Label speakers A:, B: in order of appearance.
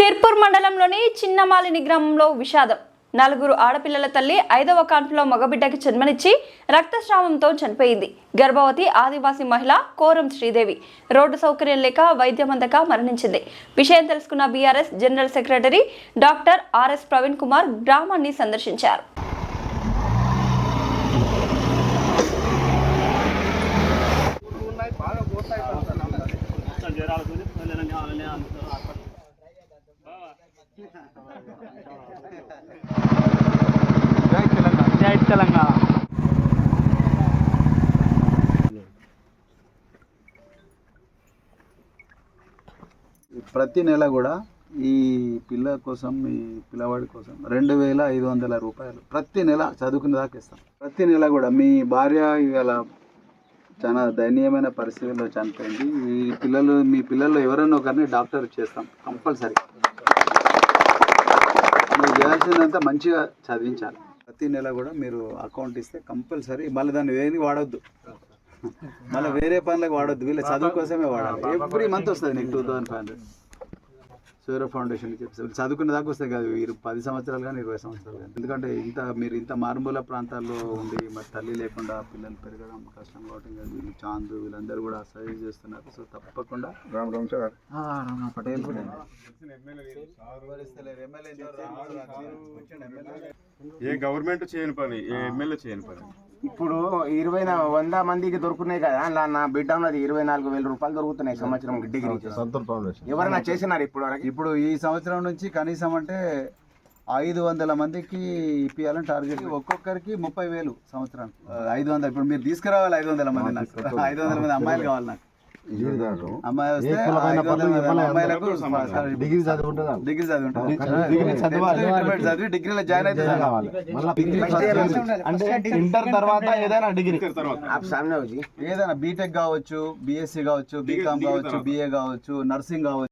A: సిర్పూర్ మండలంలోని చిన్నమాలిని గ్రామంలో విషాదం. నలుగురు ఆడపిల్లల తల్లి ఐదవ కాన్పులో మగబిడ్డకి జన్మనిచ్చి రక్తస్రావంతో చనిపోయింది. గర్భవతి ఆదివాసీ మహిళ కోరం శ్రీదేవి. రోడ్డు సౌకర్యం లేక వైద్యం అందక మరణించింది. విషయం తెలుసుకున్న BRS general secretary doctor RS Praveen Kumar గ్రామాన్ని సందర్శించారు.
B: జై జై తెలంగాణ
C: ప్రతి నెల కూడా ఈ పిల్ల కోసం ఈ పిల్లవాడి కోసం రెండు వేల ఐదు వందల రూపాయలు ప్రతి నెల చదువుకునే దాకా ఇస్తాం. ప్రతి నెల కూడా మీ భార్య ఇవాళ చాలా దయనీయమైన పరిస్థితుల్లో చనిపోయింది. ఈ పిల్లలు మీ పిల్లలు ఎవరైనా ఒకరిని డాక్టర్ చేస్తాం కంపల్సరీ. మీరు చేయాల్సిందంతా మంచిగా చదివించాలి. ప్రతి నెల కూడా మీరు అకౌంట్ ఇస్తే కంపల్సరీ మళ్ళీ దాన్ని వేరే వాడొద్దు. మళ్ళీ వేరే పనులకు వాడొద్దు. వీళ్ళ చదువు కోసమే వాడాలి. ఎవ్రీ మంత్ వస్తుంది నీకు two thousand five hundred Surya foundation చెప్పి చదువుకునే దాకా వస్తాయి కాదు మీరు పది సంవత్సరాలు కానీ ఇరవై సంవత్సరాలు కానీ. ఎందుకంటే ఇంత మీరు ఇంత మారుమూల ప్రాంతాల్లో ఉండి మరి తల్లి లేకుండా పిల్లలు పెరగడం కష్టం కాబట్టి ఇంకా వీళ్ళు చాందు వీళ్ళందరూ కూడా సజెస్ట్ చేస్తున్నారు. సో తప్పకుండా
D: రామ్ రామ్ సార్.
C: రామ్ పటేల్ కూడా.
D: ఏ గవర్నమెంట్ చేయని పని ఏ ఎమ్మెల్యే చేయని పని.
E: ఇప్పుడు ఇరవై వంద మందికి దొరుకుతున్నాయి కదా అలా నా బిడ్డ ఉన్నది ఇరవై నాలుగు వేల రూపాయలు దొరుకుతున్నాయి సంవత్సరం డిగ్రీ ఎవరైనా చేసినారు ఇప్పుడు వరకు?
C: ఇప్పుడు ఈ సంవత్సరం నుంచి కనీసం అంటే ఐదు వందల మందికి ఇప్పియాలని టార్గెట్ ఒక్కొక్కరికి ముప్పై వేలు సంవత్సరానికి. ఐదు వందలు ఇప్పుడు మీరు తీసుకురావాలి ఐదు వందల మంది నాకు. ఐదు వందల మంది అమ్మాయిలు కావాలి నాకు.
D: డిగ్రీ
C: జాయిన్ అయితే
B: ఇంటర్ తర్వాత
C: ఏదైనా బీటెక్ కావచ్చు బిఎస్సీ కావచ్చు బీకామ్ కావచ్చు బిఏ కావచ్చు నర్సింగ్ కావచ్చు.